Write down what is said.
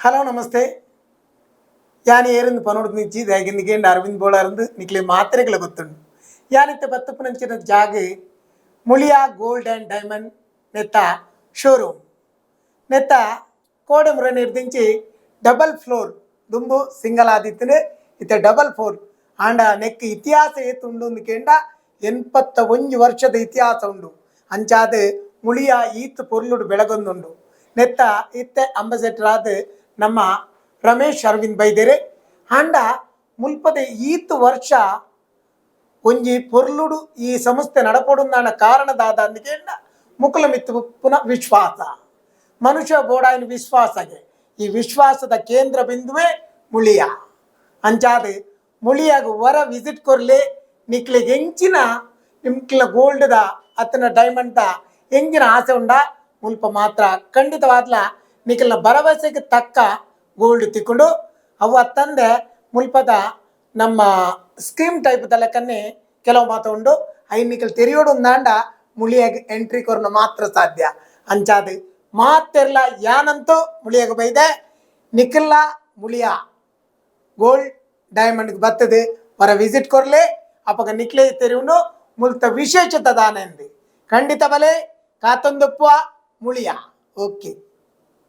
Hello ನಮಸ್ತೆ ಯಾನ್ ಏರಿಂದ ಪನೋಡ್ ನಿಂಚಿ ದಾಗಿಂದಿಗೇಂಡ್ ಅರವಿಂದ್ ಬೋಳಾರಂದು ನಿಕ್ಲೆ ಮಾತ್ರೆಗಳ ಗೊತ್ತುಂಡು ಯಾನಿತ್ತೆ ಬತ್ತಪ್ಪು ನಂಚಿನ ಜಾಗ ಮುಳಿಯಾ ಗೋಲ್ಡ್ ಆ್ಯಂಡ್ ಡೈಮಂಡ್ ನೆತ್ತ ಶೋರೂಮ್ ನೆತ್ತ ಕೋಡೆ ಮುರ ನಿರ್ದಿಂಚಿ ಡಬಲ್ ಫ್ಲೋರ್ ದುಂಬು ಸಿಂಗಲ್ ಆದಿತ್ತನೆ ಇತ್ತೆ ಡಬಲ್ ಫ್ಲೋರ್ ಆಂಡ ನೆಕ್ ಇತಿಹಾಸ ಏತುಂಡು ಕೇಂಡ ಎನ್ಪತ್ತ ಒಂಜಿ ವರ್ಷದ ಇತಿಹಾಸ ಉಂಡು ಅಂಚಾದ ಮುಳಿಯ ಈತ್ ಪೊರ್ಲುಡು ಬೆಳಗೊಂದುಂಡು ನೆತ್ತ ಇತ್ತೆ ಅಂಬಸೆಟರ್ ಆದ ನಮ್ಮ ರಮೇಶ್ ಅರವಿಂದ್ ಬೈದೆರೆ. ಆಂಡ ಮುಲ್ಪದ ಈತ್ ವರ್ಷ ಒಂಜಿ ಪೊರ್ಲುಡು ಈ ಸಂಸ್ಥೆ ನಡಪೊಡುಂದಾನ ಕಾರಣದಾದ ಅಂದಿಗೆಂಡ ಮುಕುಲ ಮಿತ್ತು ಪುನಃ ವಿಶ್ವಾಸ. ಮನುಷ್ಯ ಬೋಡಾಯಿನ ವಿಶ್ವಾಸಗೆ, ಈ ವಿಶ್ವಾಸದ ಕೇಂದ್ರ ಬಿಂದುವೇ ಮುಳಿಯ. ಅಂಚಾದ ಮುಳಿಯಾಗ ಹೊರ ವಿಸಿಟ್ ಕೊರ್ಲೆ, ನಿಕ್ಲಿಗೆ ಎಂಚಿನ ನಿಮ್ಕಿಲ ಗೋಲ್ಡ್ದ, ಅತ್ತನ ಡೈಮಂಡ್ದ ಎಂಚಿನ ಆಸೆ ಉಂಡ? ಮುಲ್ಪ ಮಾತ್ರ ಖಂಡಿತವಾದ್ಲ ನಿಖಿಲ್ನ ಭರವಸೆಗೆ ತಕ್ಕ ಗೋಲ್ಡ್ ತಿಕ್ಕೊಂಡು ಅವ ತಂದೆ ಮುಲ್ಪದ ನಮ್ಮ ಸ್ಕೀಮ್ ಟೈಪ್ ಲೆಕ್ಕನ್ನೇ ಕೆಲವು ಮಾತು ಉಂಡು. ಐ ನಿಖಿಲ್ ತೆರಿಯೋಡು ಒಂದಾಂಡ ಮುಳಿಯಾಗ ಎಂಟ್ರಿ ಕೊರನ ಮಾತ್ರ ಸಾಧ್ಯ. ಅಂಚಾದ ಮಾತೆರ್ಲ ಯಾನಂತೂ ಮುಳಿಯಾಗ ಬೈದೆ. ನಿಖಿಲ್ಲ ಮುಳಿಯ ಗೋಲ್ಡ್ ಡೈಮಂಡ್ಗೆ ಬರ್ತದೆ ಹೊರ ವಿಸಿಟ್ ಕೊರ್ಲೆ. ಅಪಗ ನಿಕ್ಲೆ ತೆರಿವುನು ಮುಲ್ತ ವಿಶೇಷತ ದಾನೆಂದು ಖಂಡಿತ ಬಲೆ ಕಾತೊಂದಪ್ಪ ಮುಳಿಯ ಓಕೆ